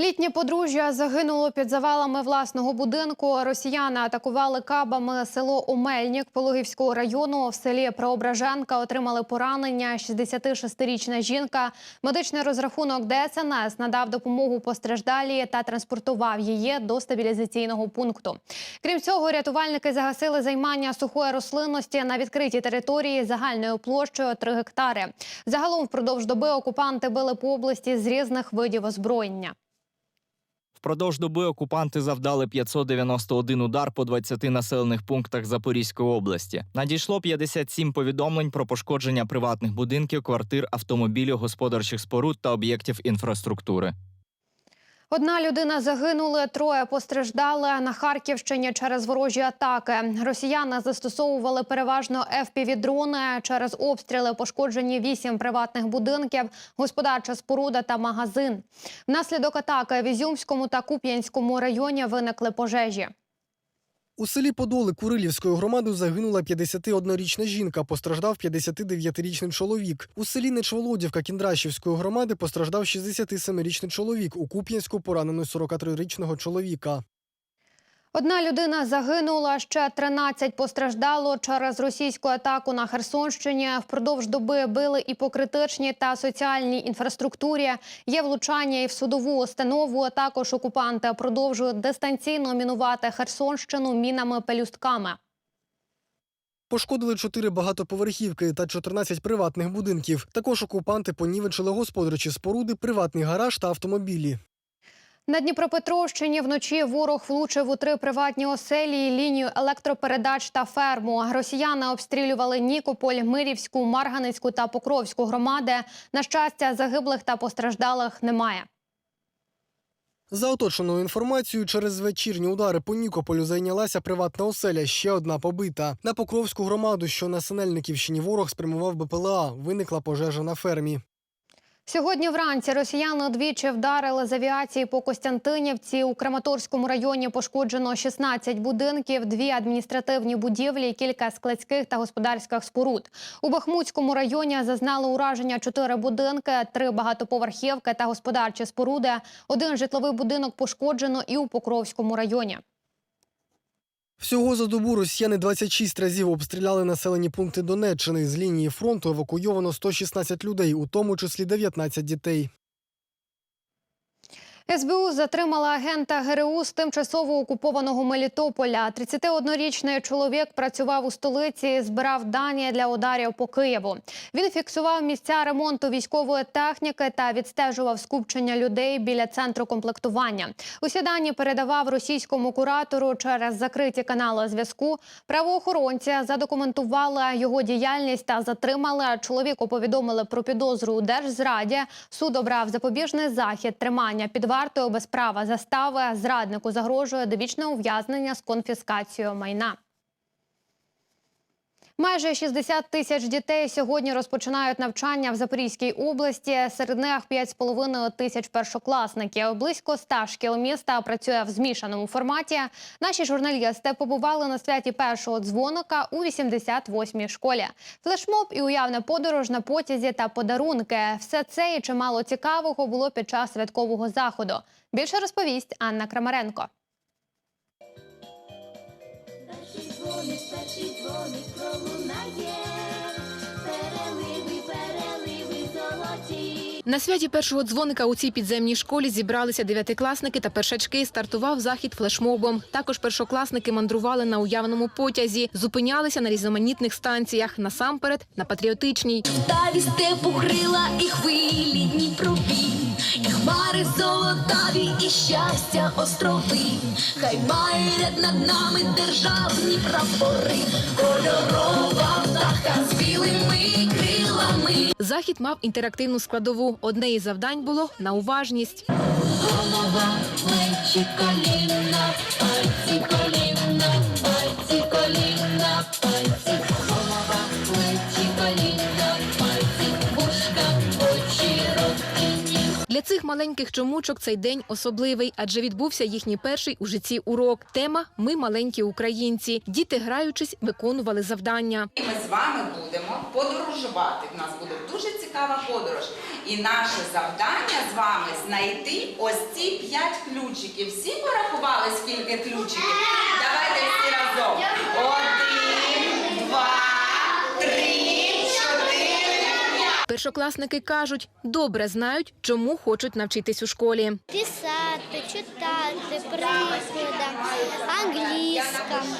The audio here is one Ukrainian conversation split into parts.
Літнє подружжя загинуло під завалами власного будинку. Росіяни атакували кабами село Омельнік Пологівського району. В селі Преображенка отримали поранення. 66-річна жінка. Медичний розрахунок ДСНС надав допомогу постраждалій та транспортував її до стабілізаційного пункту. Крім цього, рятувальники загасили займання сухої рослинності на відкритій території загальною площею 3 гектари. Загалом впродовж доби окупанти били по області з різних видів озброєння. Впродовж доби окупанти завдали 591 удар по 20 населених пунктах Запорізької області. Надійшло 57 повідомлень про пошкодження приватних будинків, квартир, автомобілів, господарчих споруд та об'єктів інфраструктури. Одна людина загинула, троє постраждали на Харківщині через ворожі атаки. Росіяни застосовували переважно FPV-дрони. Через обстріли пошкоджені вісім приватних будинків, господарча споруда та магазин. Внаслідок атаки в Ізюмському та Куп'янському районі виникли пожежі. У селі Подоли Курилівської громади загинула 51-річна жінка, постраждав 59-річний чоловік. У селі Нечволодівка Кіндрашівської громади постраждав 67-річний чоловік. У Куп'янську поранено 43-річного чоловіка. Одна людина загинула, ще 13 постраждало через російську атаку на Херсонщині. Впродовж доби били і по критичній та соціальній інфраструктурі. Є влучання і в судову установу. а Також окупанти продовжують дистанційно мінувати Херсонщину мінами-пелюстками. Пошкодили чотири багатоповерхівки та 14 приватних будинків. Також окупанти понівечили господарчі споруди, приватний гараж та автомобілі. На Дніпропетровщині вночі ворог влучив у три приватні оселі, лінію електропередач та ферму. Росіяни обстрілювали Нікополь, Мирівську, Марганицьку та Покровську громади. На щастя, загиблих та постраждалих немає. За оточеною інформацією, через вечірні удари по Нікополю зайнялася приватна оселя, ще одна побита. На Покровську громаду, що на Синельниківщині ворог спрямував БПЛА. Виникла пожежа на фермі. Сьогодні вранці росіяни двічі вдарили з авіації по Костянтинівці. У Краматорському районі пошкоджено 16 будинків, дві адміністративні будівлі, кілька складських та господарських споруд. У Бахмутському районі зазнали ураження чотири будинки, три багатоповерхівки та господарчі споруди. Один житловий будинок пошкоджено і у Покровському районі. Всього за добу росіяни 26 разів обстріляли населені пункти Донеччини. З лінії фронту евакуйовано 116 людей, у тому числі 19 дітей. СБУ затримала агента ГРУ з тимчасово окупованого Мелітополя. 31-річний чоловік працював у столиці, збирав дані для ударів по Києву. Він фіксував місця ремонту військової техніки та відстежував скупчення людей біля центру комплектування. Усі дані передавав російському куратору через закриті канали зв'язку. Правоохоронці задокументували його діяльність та затримали. Чоловіку повідомили про підозру у держзраді. Суд обрав запобіжний захід тримання під вартою без права застави. Зраднику загрожує довічне ув'язнення з конфіскацією майна. Майже 60 тисяч дітей сьогодні розпочинають навчання в Запорізькій області. Серед них 5,5 тисяч першокласників. Близько 100 шкіл міста працює в змішаному форматі. Наші журналісти побували на святі першого дзвоника у 88-й школі. Флешмоб і уявна подорож на потязі та подарунки. Все це і чимало цікавого було під час святкового заходу. Більше розповість Анна Крамаренко. Дзвоник, перший дзвоник пролунає, На святі першого дзвоника у цій підземній школі зібралися дев'ятикласники та першачки. Стартував захід флешмобом. Також першокласники мандрували на уявному потязі, зупинялися на різноманітних станціях. Насамперед на патріотичній. Далі степу крила і хвилі Дніпрові, і хмари золотаві, і щастя острови. Хай має ряд над нами державні прапори, кольорова Захід мав інтерактивну складову. Одне із завдань було на уважність. Голова, плечі, коліна, пальці, коліна, Для цих маленьких чомучок цей день особливий, адже відбувся їхній перший у житті урок. Тема Ми маленькі українці. Діти, граючись, виконували завдання. Ми з вами будемо подорожувати. У нас буде дуже цікава подорож. І наше завдання з вами знайти ось ці п'ять ключиків. Всі порахували, скільки ключиків? Першокласники кажуть, добре знають, чому хочуть навчитись у школі. писати, читати, прикладам, англійському,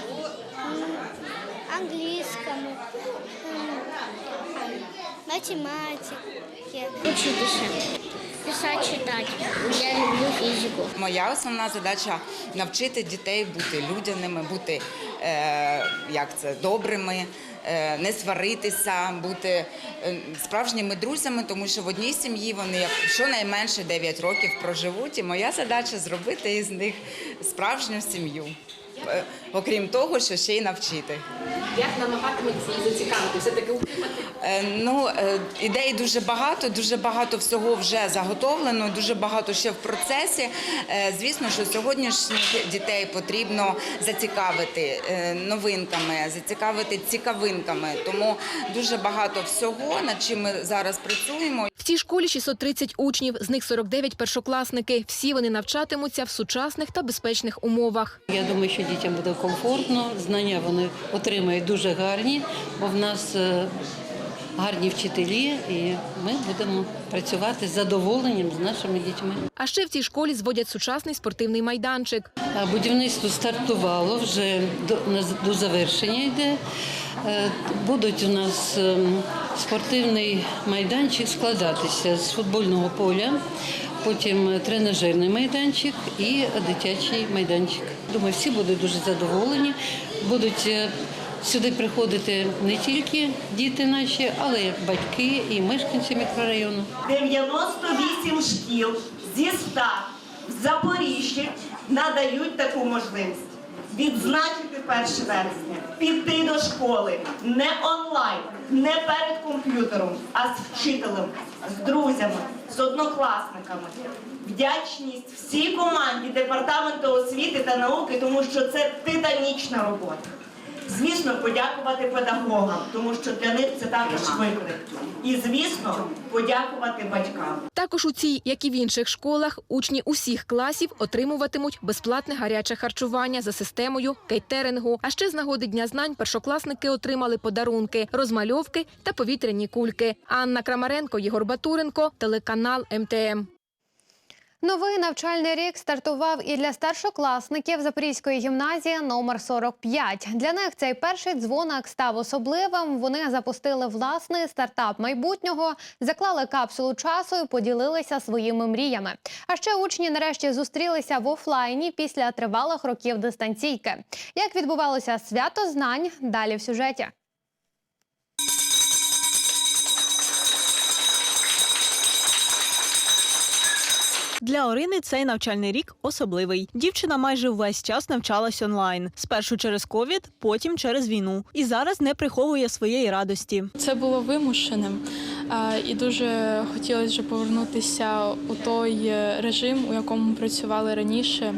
англійському, м, математиці. Учитися, писати, читати. Я люблю фізику. Моя основна задача навчити дітей бути людяними, бути як це добрими. е, Не сваритися, бути е, справжніми друзями, тому що в одній сім'ї вони щонайменше 9 років проживуть, і моя задача зробити із них справжню сім'ю. Е, Окрім того, що ще й навчити. Як намагатиметься зацікавити, все таки утримати? Е, Ну, е, ідей дуже багато, дуже багато всього вже заготовлено, дуже багато ще в процесі. Е, Звісно, що сьогоднішніх дітей потрібно зацікавити новинками, зацікавити цікавинками. Тому дуже багато всього, над чим ми зараз працюємо. В цій школі 630 учнів, з них 49 першокласники. Всі вони навчатимуться в сучасних та безпечних умовах. Я думаю, що дітям буде комфортно, знання вони отримають дуже гарні, бо в нас е, гарні вчителі, і ми будемо працювати з задоволенням з нашими дітьми. А ще в цій школі зводять сучасний спортивний майданчик. Будівництво стартувало вже до, до завершення йде. Е, Будуть у нас ем, спортивний майданчик складатися з футбольного поля, потім тренажерний майданчик і дитячий майданчик. Думаю, всі будуть дуже задоволені. Будуть е, сюди приходити не тільки діти наші, але й батьки і мешканці мікрорайону. 98 шкіл зі 100 в Запоріжжі надають таку можливість. Відзначити 1 вересня, піти до школи не онлайн, не перед комп'ютером, а з вчителем, з друзями, з однокласниками. Вдячність всій команді департаменту освіти та науки, тому що це титанічна робота. Звісно, подякувати педагогам, тому що для них це також виклик. І звісно, подякувати батькам. Також у цій, як і в інших школах, учні усіх класів отримуватимуть безплатне гаряче харчування за системою кейтерингу. А ще з нагоди Дня знань першокласники отримали подарунки, розмальовки та повітряні кульки. Анна Крамаренко, Єгор Батуренко, телеканал МТМ. Новий навчальний рік стартував і для старшокласників Запорізької гімназії номер 45. Для них цей перший дзвоник став особливим. Вони запустили власний стартап майбутнього, заклали капсулу часу і поділилися своїми мріями. А ще учні нарешті зустрілися в офлайні після тривалих років дистанційки. Як відбувалося свято знань? Далі в сюжеті. Для Орини цей навчальний рік особливий. Дівчина майже весь час навчалась онлайн. Спершу через ковід, потім через війну. І зараз не приховує своєї радості. Це було вимушеним, і дуже хотілося повернутися у той е, режим, у якому працювали раніше,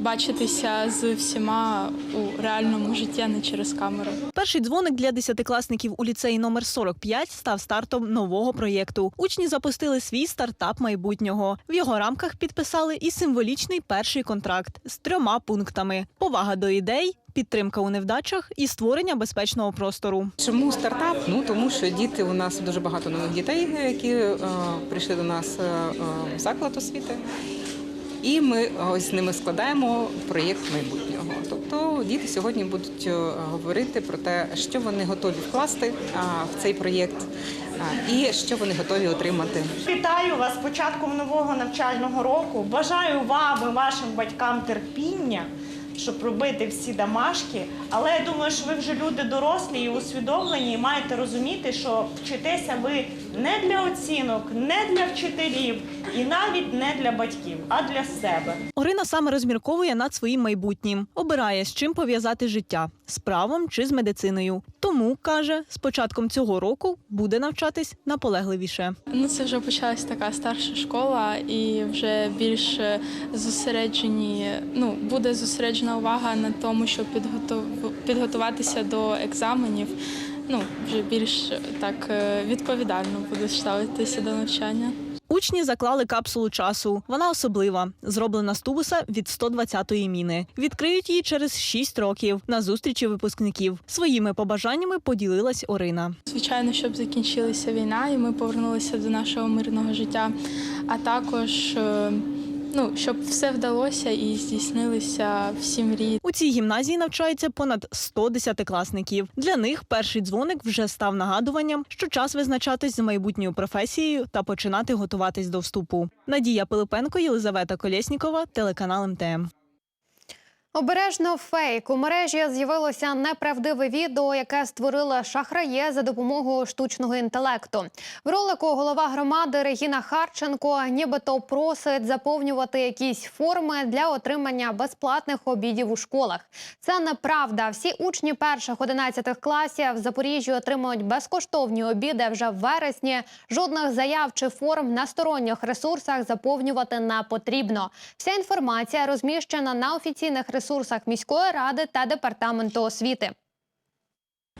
бачитися з всіма у реальному житті, а не через камеру. Перший дзвоник для десятикласників у ліцеї номер 45 став стартом нового проєкту. Учні запустили свій стартап майбутнього. В його рамках підписали і символічний перший контракт з трьома пунктами: повага до ідей. Підтримка у невдачах і створення безпечного простору. Чому стартап? Ну тому що діти у нас дуже багато нових дітей, які е, прийшли до нас е, е, в заклад освіти. І ми ось з ними складаємо проєкт майбутнього. Тобто діти сьогодні будуть е, говорити про те, що вони готові вкласти в цей проєкт, і що вони готові отримати. Вітаю вас початком нового навчального року. Бажаю вам і вашим батькам терпіння, щоб робити всі домашки. Але я думаю, що ви вже люди дорослі і усвідомлені, і маєте розуміти, що вчитеся ви не для оцінок, не для вчителів і навіть не для батьків, а для себе. Орина саме розмірковує над своїм майбутнім, обирає з чим пов'язати життя з правом чи з медициною. Тому каже, з початком цього року буде навчатись наполегливіше. Ну, це вже почалась така старша школа, і вже більш зосереджені. Ну, буде зосереджена увага на тому, щоб підготуватися до екзаменів. Ну, вже більш е, так е, відповідально буде ставитися до навчання. Учні заклали капсулу часу. Вона особлива, зроблена з тубуса від 120-ї міни. Відкриють її через 6 років на зустрічі випускників. Своїми побажаннями поділилась Орина. Звичайно, щоб закінчилася війна, і ми повернулися до нашого мирного життя. А також е, ну, щоб все вдалося і здійснилися всі мрії. У цій гімназії навчається понад 100 десятикласників. Для них перший дзвоник вже став нагадуванням, що час визначатись з майбутньою професією та починати готуватись до вступу. Надія Пилипенко, Єлизавета Колєснікова, телеканал МТМ. Обережно фейк у мережі з'явилося неправдиве відео, яке створили шахраї за допомогою штучного інтелекту. В ролику голова громади Регіна Харченко нібито просить заповнювати якісь форми для отримання безплатних обідів у школах. Це неправда. Всі учні перших 11 класів в Запоріжжі отримують безкоштовні обіди вже в вересні. Жодних заяв чи форм на сторонніх ресурсах заповнювати не потрібно. Вся інформація розміщена на офіційних ресурсах міської ради та департаменту освіти.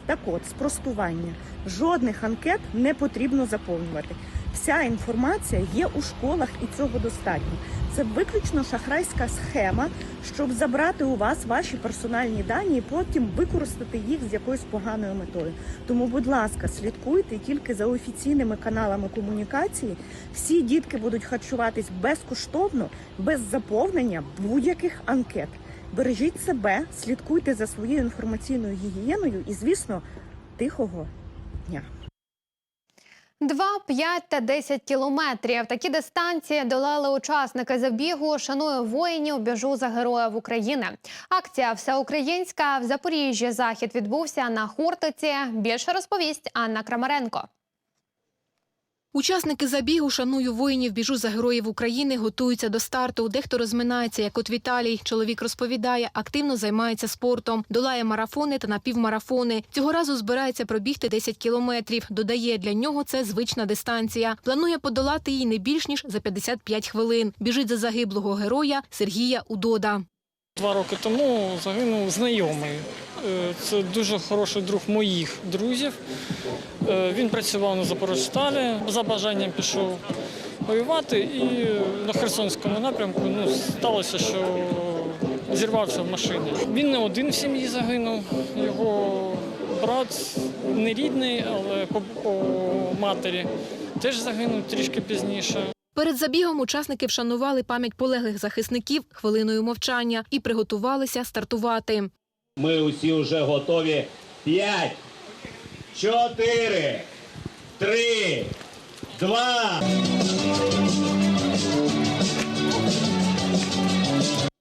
Так от, спростування. Жодних анкет не потрібно заповнювати. Вся інформація є у школах і цього достатньо. Це виключно шахрайська схема, щоб забрати у вас ваші персональні дані і потім використати їх з якоюсь поганою метою. Тому, будь ласка, слідкуйте тільки за офіційними каналами комунікації. Всі дітки будуть харчуватись безкоштовно, без заповнення будь-яких анкет. Бережіть себе, слідкуйте за своєю інформаційною гігієною і, звісно, тихого дня. 2, 5 та 10 кілометрів. Такі дистанції долали учасники забігу «Шаную воїнів, біжу за героїв України». Акція всеукраїнська в Запоріжжі. Захід відбувся на Хортиці. Більше розповість Анна Крамаренко. Учасники забігу «Шаную воїнів, біжу за героїв України» готуються до старту. Дехто розминається, як от Віталій. Чоловік розповідає, активно займається спортом, долає марафони та напівмарафони. Цього разу збирається пробігти 10 кілометрів. Додає, для нього це звична дистанція. Планує подолати її не більш ніж за 55 хвилин. Біжить за загиблого героя Сергія Удода. Два роки тому загинув знайомий. Е, Це дуже хороший друг моїх друзів. Е, Він працював на Запорожсталі, за бажанням пішов воювати і на Херсонському напрямку ну, сталося, що зірвався в машині. Він не один в сім'ї загинув. Його брат не рідний, але по, матері теж загинув трішки пізніше. Перед забігом учасники вшанували пам'ять полеглих захисників хвилиною мовчання і приготувалися стартувати. Ми усі вже готові. П'ять, чотири, три, два.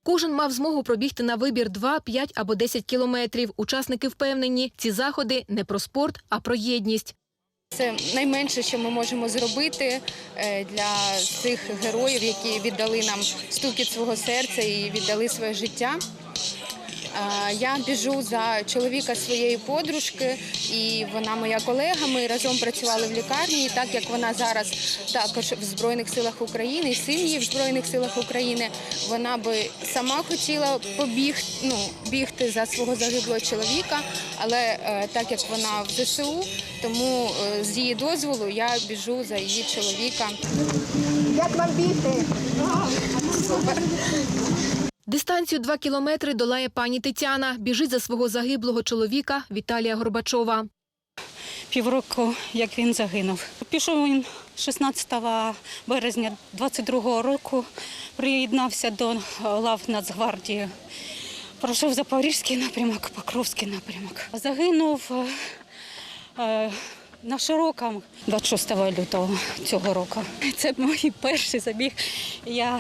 Кожен мав змогу пробігти на вибір 2, 5 або 10 кілометрів. Учасники впевнені, ці заходи не про спорт, а про єдність. Це найменше, що ми можемо зробити е, для цих героїв, які віддали нам стукіт свого серця і віддали своє життя. Я біжу за чоловіка своєї подружки, і вона моя колега. Ми разом працювали в лікарні. І так як вона зараз також в Збройних силах України, і син її в Збройних силах України, вона би сама хотіла побігти, ну, бігти за свого загиблого чоловіка, але е, так як вона в ЗСУ, тому е, з її дозволу я біжу за її чоловіка. Як вам бігти? Супер. Дистанцію 2 кілометри долає пані Тетяна. Біжить за свого загиблого чоловіка Віталія Горбачова. Півроку, як він загинув. Пішов він 16 березня 22-го року, приєднався до лав Нацгвардії. Пройшов Запорізький напрямок, Покровський напрямок. Загинув е, е, на широкому 26 лютого цього року. Це мій перший забіг. Я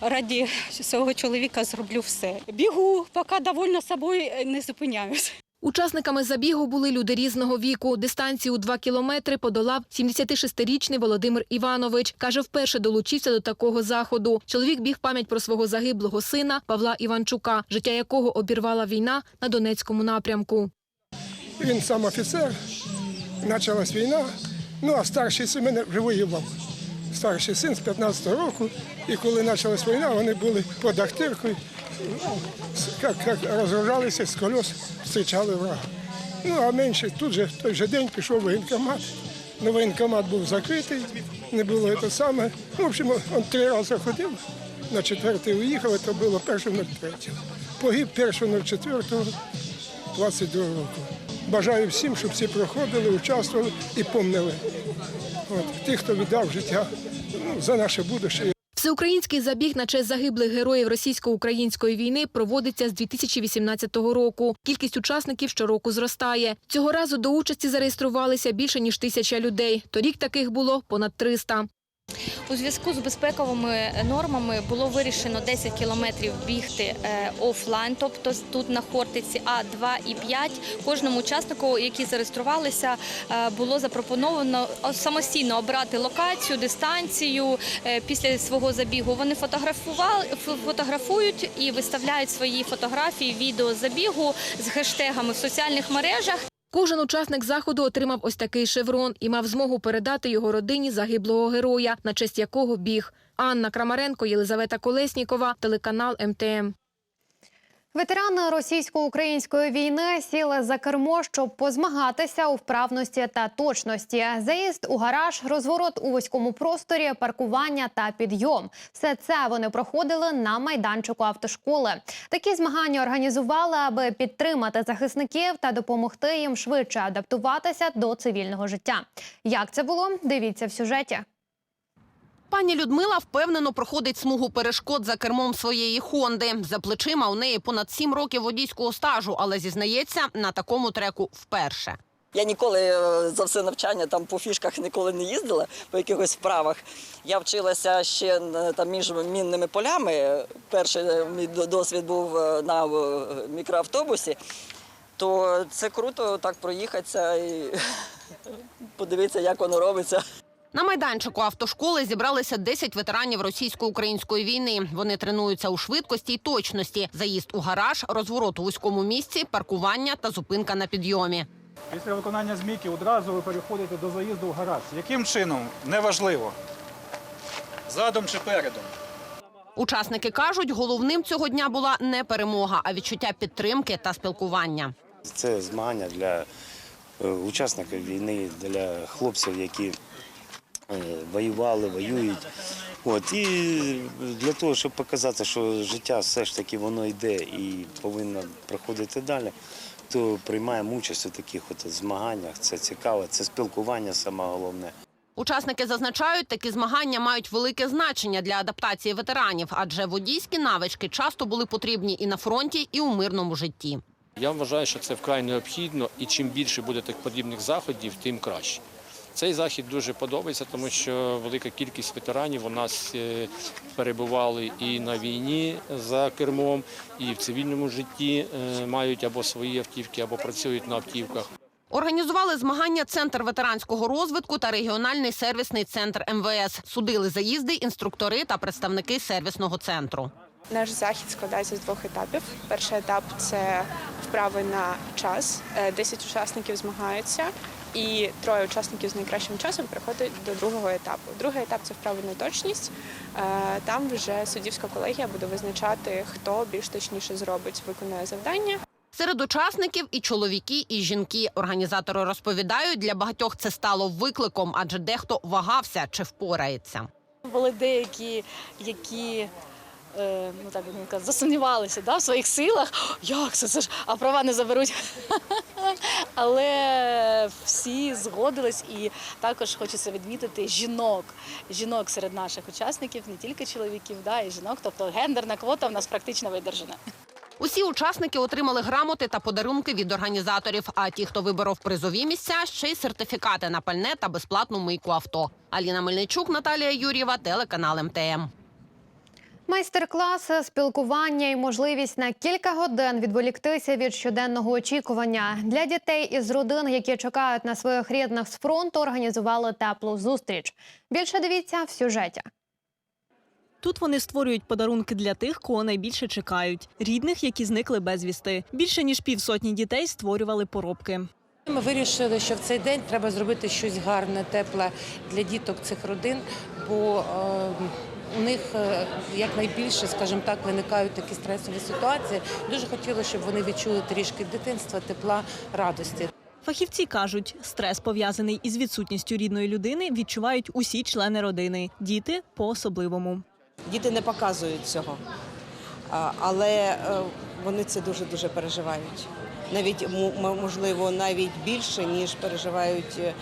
раді свого чоловіка зроблю все. Бігу, поки довольна собою не зупиняюсь. Учасниками забігу були люди різного віку. Дистанцію 2 кілометри подолав 76-річний Володимир Іванович. Каже, вперше долучився до такого заходу. Чоловік біг пам'ять про свого загиблого сина Павла Іванчука, життя якого обірвала війна на Донецькому напрямку. Він сам офіцер, почалась війна. Ну а старший син мене вже воював. Старший син з 15-го року. І коли почалась війна, вони були під Ахтиркою, як, як розгружалися з колес, зустрічали врага. Ну а менше тут же в той же день пішов воєнкомат. Ну, воєнкомат був закритий, не було це саме. Ну, в общем, він три рази ходив, на четвертий уїхав, це було 1.03. Погиб 1.04 22 року. Бажаю всім, щоб всі проходили, участвували і помнили. От, тих, хто віддав життя ну, за наше будущее. Всеукраїнський забіг на честь загиблих героїв російсько-української війни проводиться з 2018 року. Кількість учасників щороку зростає. Цього разу до участі зареєструвалися більше ніж тисяча людей. Торік таких було понад 300. У зв'язку з безпековими нормами було вирішено 10 кілометрів бігти е, офлайн, тобто тут на Хортиці, а 2 і 5 кожному учаснику, які зареєструвалися, е, було запропоновано самостійно обрати локацію, дистанцію е, після свого забігу. Вони фотографують і виставляють свої фотографії, відео забігу з хештегами в соціальних мережах. Кожен учасник заходу отримав ось такий шеврон і мав змогу передати його родині загиблого героя, на честь якого біг. Анна Крамаренко, Єлизавета Колеснікова, телеканал МТМ. Ветерани російсько-української війни сіли за кермо, щоб позмагатися у вправності та точності. Заїзд у гараж, розворот у вузькому просторі, паркування та підйом. Все це вони проходили на майданчику автошколи. Такі змагання організували, аби підтримати захисників та допомогти їм швидше адаптуватися до цивільного життя. Як це було? Дивіться в сюжеті. Пані Людмила впевнено проходить смугу перешкод за кермом своєї Хонди. За плечима у неї понад сім років водійського стажу, але зізнається, на такому треку вперше. Я ніколи е, за все навчання там по фішках ніколи не їздила по якихось вправах. Я вчилася ще е, там між мінними полями. Перший е, мій досвід був на мікроавтобусі. То це круто так проїхатися і подивитися, як воно робиться. На майданчику автошколи зібралися 10 ветеранів російсько-української війни. Вони тренуються у швидкості й точності. Заїзд у гараж, розворот у вузькому місці, паркування та зупинка на підйомі. Після виконання змійки одразу ви переходите до заїзду в гараж. Яким чином? Неважливо. Задом чи передом. Учасники кажуть, головним цього дня була не перемога, а відчуття підтримки та спілкування. Це змагання для е, учасників війни, для хлопців, які воювали, воюють. От, і для того, щоб показати, що життя все ж таки воно йде і повинно проходити далі, то приймаємо участь у таких от змаганнях. Це цікаво, це спілкування саме головне. Учасники зазначають, такі змагання мають велике значення для адаптації ветеранів, адже водійські навички часто були потрібні і на фронті, і у мирному житті. Я вважаю, що це вкрай необхідно, і чим більше буде таких подібних заходів, тим краще. Цей захід дуже подобається, тому що велика кількість ветеранів у нас е, перебували і на війні за кермом, і в цивільному житті е, мають або свої автівки, або працюють на автівках. Організували змагання Центр ветеранського розвитку та регіональний сервісний центр МВС. Судили заїзди, інструктори та представники сервісного центру. Наш захід складається з двох етапів. Перший етап це вправи на час. Е, 10 учасників змагаються, і троє учасників з найкращим часом приходять до другого етапу. Другий етап це вправи на точність. Е, Там вже суддівська колегія буде визначати, хто більш точніше зробить, виконує завдання. Серед учасників і чоловіки, і жінки. Організатори розповідають, для багатьох це стало викликом, адже дехто вагався чи впорається. Були деякі, які ну так як засумнівалися да, в своїх силах. Як це? це ж, а права не заберуть. Але всі згодились і також хочеться відмітити жінок. Жінок серед наших учасників, не тільки чоловіків, да, і жінок. Тобто гендерна квота в нас практично видержана. Усі учасники отримали грамоти та подарунки від організаторів. А ті, хто виборов призові місця, ще й сертифікати на пальне та безплатну мийку авто. Аліна Мельничук, Наталія Юрєва, телеканал МТМ. Майстер-класи, спілкування і можливість на кілька годин відволіктися від щоденного очікування для дітей із родин, які чекають на своїх рідних з фронту, організували теплу зустріч. Більше дивіться в сюжеті. Тут вони створюють подарунки для тих, кого найбільше чекають рідних, які зникли безвісти. Більше ніж півсотні дітей створювали поробки. Ми вирішили, що в цей день треба зробити щось гарне, тепле для діток цих родин, бо е, у них е, якнайбільше, скажімо так, виникають такі стресові ситуації. Дуже хотілося, щоб вони відчули трішки дитинства, тепла, радості. Фахівці кажуть, стрес пов'язаний із відсутністю рідної людини відчувають усі члени родини, діти по-особливому. Діти не показують цього, але е, вони це дуже дуже переживають. Навіть можливо, навіть більше ніж переживають е,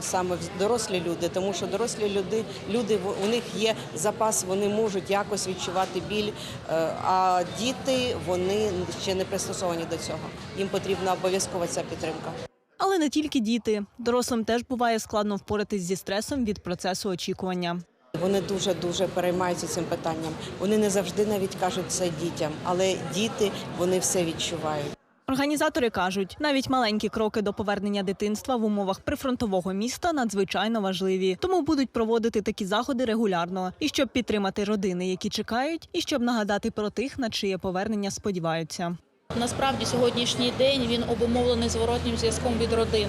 саме дорослі люди, тому що дорослі люди, люди у них є запас, вони можуть якось відчувати біль. е, А діти вони ще не пристосовані до цього. Їм потрібна обов'язкова ця підтримка. Але не тільки діти. Дорослим теж буває складно впоратись зі стресом від процесу очікування. Вони дуже дуже переймаються цим питанням. Вони не завжди навіть кажуть це дітям, але діти вони все відчувають. Організатори кажуть, навіть маленькі кроки до повернення дитинства в умовах прифронтового міста надзвичайно важливі, тому будуть проводити такі заходи регулярно, і щоб підтримати родини, які чекають, і щоб нагадати про тих, на чиє повернення сподіваються. Насправді сьогоднішній день він обумовлений зворотнім зв'язком від родин.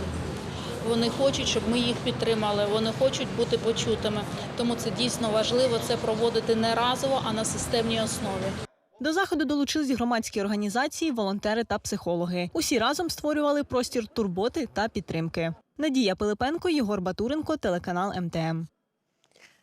Вони хочуть, щоб ми їх підтримали. Вони хочуть бути почутими. Тому це дійсно важливо це проводити не разово, а на системній основі. До заходу долучились громадські організації, волонтери та психологи. Усі разом створювали простір турботи та підтримки. Надія Пилипенко, Єгор Батуренко, телеканал МТМ.